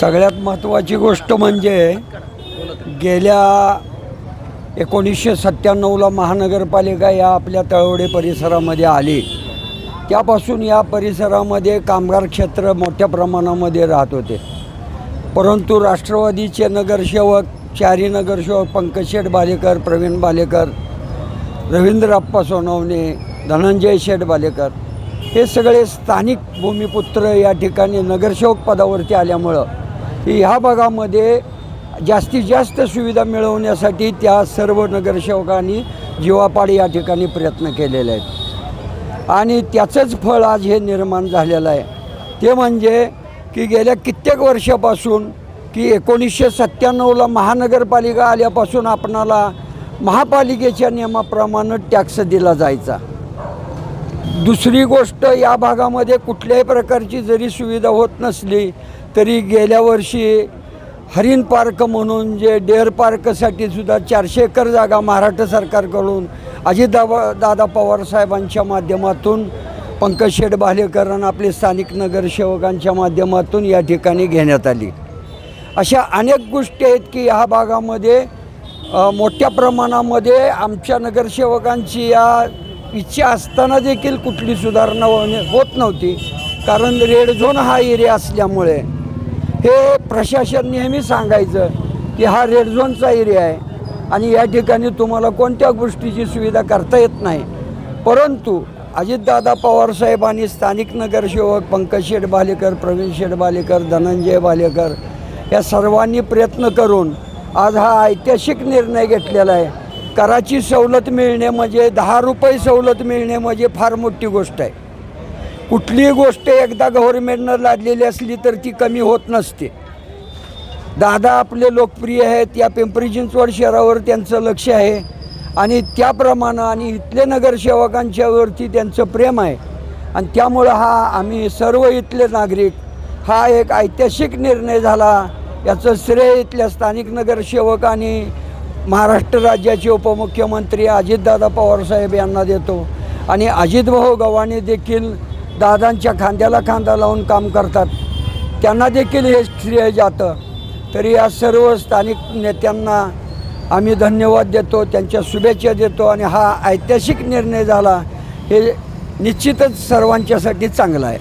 सगळ्यात महत्त्वाची गोष्ट म्हणजे गेल्या एकोणीसशे सत्त्याण्णवला महानगरपालिका या आपल्या तळवडे परिसरामध्ये आली. त्यापासून या परिसरामध्ये कामगार क्षेत्र मोठ्या प्रमाणामध्ये राहत होते. परंतु राष्ट्रवादीचे नगरसेवक चारी नगरसेवक पंकज शेठ बालेकर प्रवीण बालेकर रवींद्र अप्पा सोनवणे धनंजय शेठ बालेकर हे सगळे स्थानिक भूमिपुत्र या ठिकाणी नगरसेवक पदावरती आल्यामुळं की ह्या भागामध्ये जास्तीत जास्त सुविधा मिळवण्यासाठी त्या सर्व नगरसेवकांनी जीवापाड या ठिकाणी प्रयत्न केलेले आहेत. आणि त्याचंच फळ आज हे निर्माण झालेलं आहे. ते म्हणजे की गेल्या कित्येक वर्षापासून की एकोणीसशे सत्त्याण्णवला महानगरपालिका आल्यापासून आपणाला महापालिकेच्या नियमाप्रमाणे टॅक्स दिला जायचा. दुसरी गोष्ट या भागामध्ये कुठल्याही प्रकारची जरी सुविधा होत नसली तरी गेल्या वर्षी हरिण पार्क म्हणून जे डेअर पार्कसाठी सुद्धा चारशे एकर जागा महाराष्ट्र सरकारकडून अजितदाबा दादा पवार साहेबांच्या माध्यमातून पंकज शेठ भालेकर आणि आपले स्थानिक नगरसेवकांच्या माध्यमातून या ठिकाणी घेण्यात आली. अशा अनेक गोष्टी आहेत की ह्या भागामध्ये मोठ्या प्रमाणामध्ये आमच्या नगरसेवकांची या इच्छा असताना देखील कुठली सुधारणा होणे होत नव्हती. कारण रेड झोन हा एरिया असल्यामुळे हे प्रशासन नेहमी सांगायचं की हा रेड झोनचा एरिया आहे आणि या ठिकाणी तुम्हाला कोणत्या गोष्टीची सुविधा करता येत नाही. परंतु अजितदादा पवारसाहेब आणि स्थानिक नगरसेवक पंकज शेठ भालेकर प्रवीण शेटबालेकर धनंजय बालेकर या सर्वांनी प्रयत्न करून आज हा ऐतिहासिक निर्णय घेतलेला आहे. कराची सवलत मिळणे म्हणजे दहा रुपये सवलत मिळणे म्हणजे फार मोठी गोष्ट आहे. कुठलीही गोष्ट एकदा गव्हर्नमेंटनं लादलेली असली तर ती कमी होत नसते. दादा आपले लोकप्रिय आहेत या पिंपरी चिंचवड शहरावर त्यांचं लक्ष आहे आणि त्याप्रमाणे आणि इथले नगरसेवकांच्यावरती त्यांचं प्रेम आहे. आणि त्यामुळं हा आम्ही सर्व इथले नागरिक हा एक ऐतिहासिक निर्णय झाला. याचं श्रेय इथल्या स्थानिक नगरसेवक आणि महाराष्ट्र राज्याचे उपमुख्यमंत्री अजितदादा पवारसाहेब यांना देतो. आणि अजितभाऊ गव्हाणे देखील दादांच्या खांद्याला खांदा लावून काम करतात. त्यांना देखील हे श्रेय जातं. तरी या सर्व स्थानिक नेत्यांना आम्ही धन्यवाद देतो त्यांच्या शुभेच्छा देतो आणि हा ऐतिहासिक निर्णय झाला हे निश्चितच सर्वांच्यासाठी चांगला आहे.